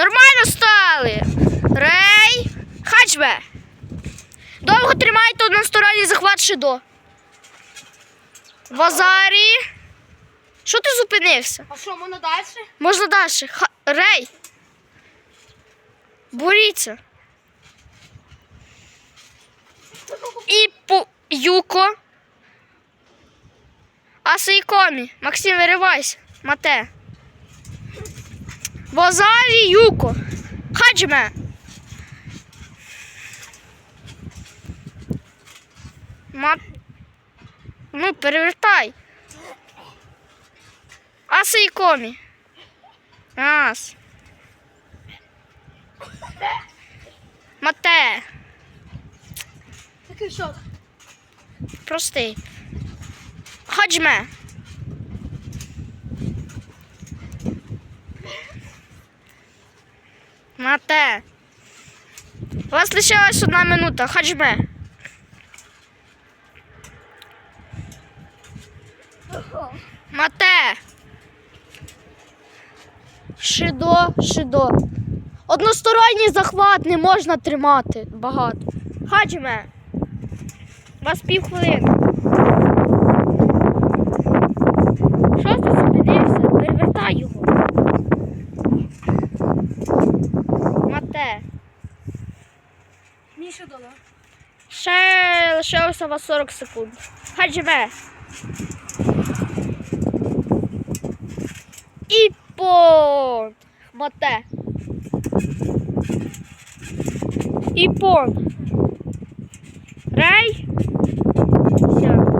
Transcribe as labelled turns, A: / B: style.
A: Нормально стали. Рей. Хаджбе. Довго тримайте односторонній захват Шидо. Вазарі. Що ти зупинився?
B: А що, можна далі?
A: Можна далі. Ха... Рей. Боріться. І по Юко. Асейкомі. Максим, виривайся. Мате. Базарі Юко. Хаджме. Ма... Ну, перевертай. Асейкомі. Раз. Мате.
B: Такий шок.
A: Простий. Хаджме. Мате. У вас лишилась одна минута. Хаджме. Мате. Шидо, шидо. Односторонній захват не можна тримати багато. Хаджме. У вас півхвилини. Що ти зупинився? Перевертай його. Мате.
B: Ще дала.
A: Ще лишилося у вас 40 секунд. Хаджме. І пон. Мате. І пон. Рей.